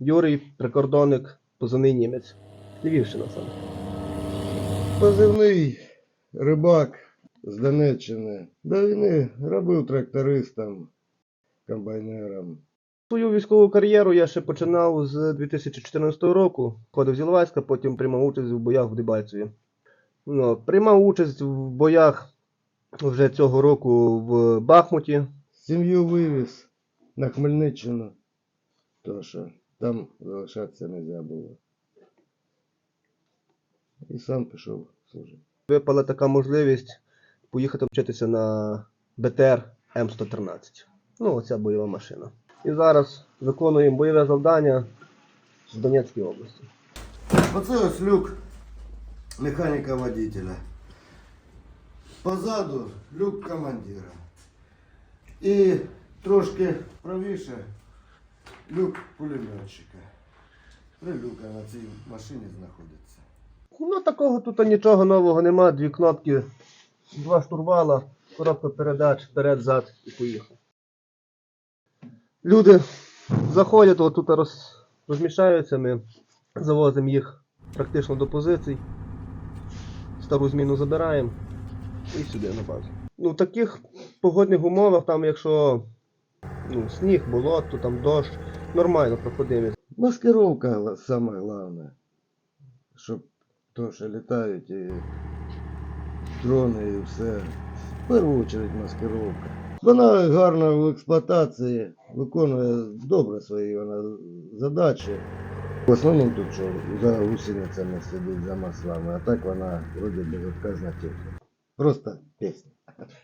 Юрій, прикордонник, позивний німець. Львівщина саме. Позивний рибак з Донеччини. До війни робив трактористом, комбайнером. Свою військову кар'єру я ще починав з 2014 року. Ходив з Іловайська, потім приймав участь в боях в Дебальцеві. Ну, приймав участь в боях вже цього року в Бахмуті. Сім'ю вивіз на Хмельниччину, що там залишатися не можна було. І сам пішов служити. Випала така можливість поїхати вчитися на БТР М113. Ну, оця бойова машина. І зараз виконуємо бойове завдання в Донецькій області. Оце ось люк механіка-водителя. Позаду люк командира. І трошки правіше люк пулеметчика. Три люка на цій машині знаходиться. Ну, такого тут нічого нового нема. Дві кнопки, два штурвала, коробка передач, вперед, зад і поїхав. Люди заходять, отут роз, розміщаються, ми завозимо їх практично до позицій. Стару зміну забираємо і сюди на базу. Ну, в таких погодних умовах, там, якщо ну, сніг, болото, там дощ, нормально проходимо. Маскировка саме головне. Щоб то, що літають і дрони і все. В першу чергу маскировка. Вона гарна в експлуатації, виконує добре свої вона задачі. В основному тут що за гусеницями сидить за маслами, а так вона вроді безотказна техніка. Просто пісня.